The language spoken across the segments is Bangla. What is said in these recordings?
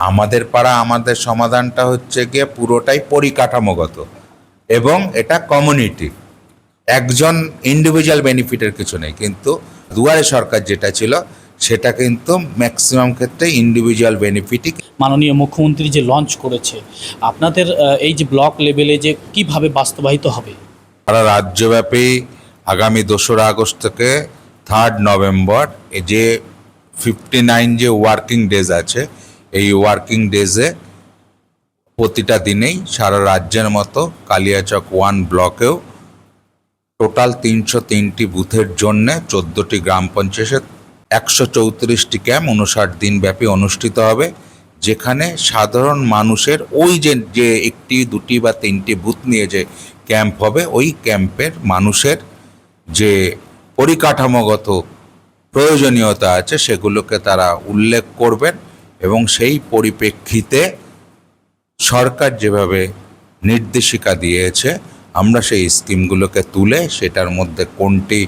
আমাদের পাড়া আমাদের সমাধানটা হচ্ছে গিয়ে পুরোটাই পরিকাঠামোগত এবং এটা কমিউনিটি একজন ইন্ডিভিজুয়াল বেনিফিটের কিছু নেই কিন্তু দুয়ারে সরকার যেটা ছিল সেটা কিন্তু ম্যাক্সিমাম ক্ষেত্রে ইন্ডিভিজুয়াল বেনিফিটই মাননীয় মুখ্যমন্ত্রী যে লঞ্চ করেছে আপনাদের এই যে ব্লক লেভেলে যে কীভাবে বাস্তবায়িত হবে? সারা রাজ্যব্যাপী আগামী দোসরা আগস্ট থেকে থার্ড নভেম্বর এই যে ফিফটি নাইন যে ওয়ার্কিং ডেজ আছে এই ওয়ার্কিং ডেজে প্রতিটা দিনেই সারা রাজ্যের মতো কালিয়াচক ওয়ান ব্লকেও টোটাল তিনশো তিনটি বুথের জন্যে চোদ্দোটি গ্রাম পঞ্চায়েত একশো চৌত্রিশটি ক্যাম্প উনষাট দিনব্যাপী অনুষ্ঠিত হবে, যেখানে সাধারণ মানুষের ওই যে যে একটি, দুটি বা তিনটি বুথ নিয়ে যে ক্যাম্প হবে, ওই ক্যাম্পের মানুষের যে পরিকাঠামোগত প্রয়োজনীয়তা আছে, সেগুলোকে তারা উল্লেখ করবেন। এবং সেই পরিপ্রেক্ষিতে সরকার যেভাবে নির্দেশিকা দিয়েছে আমরা সেই স্কিমগুলোকে তুলে সেটার মধ্যে কোনটি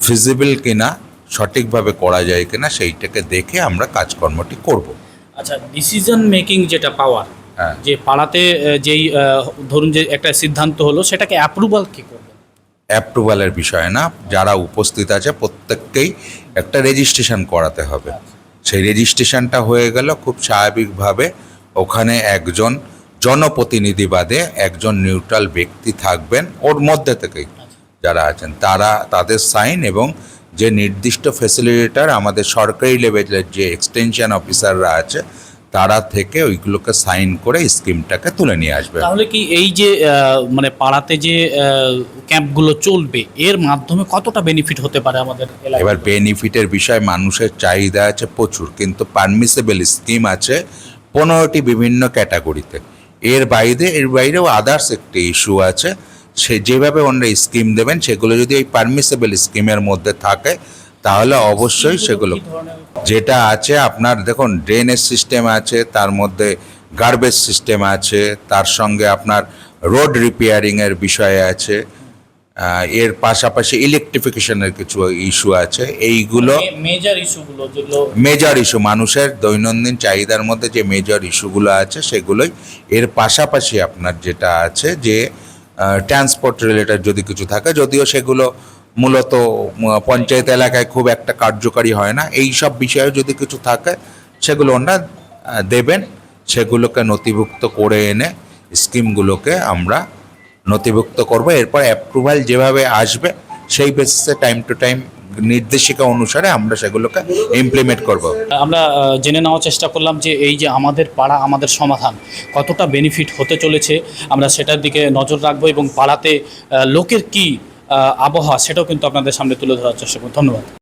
ফিজিবল কিনা সঠিকভাবে করা যায় কিনা সেইটাকে দেখে আমরা কাজকর্মটি করব। আচ্ছা ডিসিশন মেকিং যেটা পাওয়ার হ্যাঁ। যে পাড়াতে যেই ধরুন যে একটা সিদ্ধান্ত হলো সেটাকে অ্যাপ্রুভাল কি করবে? অ্যাপ্রুভালের বিষয় না যারা উপস্থিত আছে প্রত্যেককেই একটা রেজিস্ট্রেশন করাতে হবে। সেই রেজিস্ট্রেশনটা হয়ে গেল, খুব স্বাভাবিকভাবে ওখানে একজন জনপ্রতিনিধি বাদে একজন নিউট্রাল ব্যক্তি থাকবেন ওর মধ্যে থেকেই যারা আছেন। তারা, তাদের সাইন এবং যে নির্দিষ্ট ফ্যাসিলিটেটার আমাদের সরকারি লেভেলের যে এক্সটেনশন অফিসাররা আছে তারা থেকে ওইগুলোকে সাইন করে স্কিমটাকে তুলে নিয়ে আসবে। তাহলে কি এই যে মানে পাড়াতে যে ক্যাম্পগুলো চলবে এর মাধ্যমে কতটা বেনিফিট হতে পারে আমাদের এবার বেনিফিটের বিষয় মানুষের চাহিদা আছে প্রচুর কিন্তু পারমিসেবল স্কিম আছে পনেরোটি বিভিন্ন ক্যাটাগরিতে এর বাইরে এর বাইরেও আদার্স একটি ইস্যু আছে সে যেভাবে ওনারা স্কিম দেবেন সেগুলো যদি এই পারমিসেবল স্কিমের মধ্যে থাকে তাহলে অবশ্যই সেগুলো। যেটা আছে আপনার দেখুন ড্রেনেজ সিস্টেম আছে তার মধ্যে গার্বেজ সিস্টেম আছে তার সঙ্গে আপনার রোড রিপেয়ারিংয়ের বিষয় আছে এর পাশাপাশি ইলেকট্রিফিকেশনের কিছু ইস্যু আছে এইগুলো মেজর ইস্যুগুলো যেগুলো মেজর ইস্যু মানুষের দৈনন্দিন চাহিদার মধ্যে যে মেজর ইস্যুগুলো আছে সেগুলোই এর পাশাপাশি আপনার যেটা আছে যে ট্রান্সপোর্ট রিলেটেড যদি কিছু থাকে যদিও সেগুলো মূলত পঞ্চায়েত এলাকায় খুব একটা কার্যকারী হয় না। এই সব বিষয়ে যদি কিছু থাকে, সেগুলো ওনারা দেবেন। সেগুলোকে নথিভুক্ত করে এনে স্কিমগুলোকে আমরা নথিভুক্ত করব। এরপর অ্যাপ্রুভাল যেভাবে আসবে, সেই বেসিসে টাইম টু টাইম নির্দেশিকা অনুসারে আমরা সেগুলোকে ইমপ্লিমেন্ট করব। আমরা জেনে নেওয়ার চেষ্টা করলাম যে এই যে আমাদের পাড়া, আমাদের সমাধান কতটা বেনিফিট হতে চলেছে, আমরা সেটার দিকে নজর রাখব এবং পাড়াতে লোকের কি আবহাওয়া সেটাও কিন্তু আপনাদের সামনে তুলে ধরার চেষ্টা করুন ধন্যবাদ।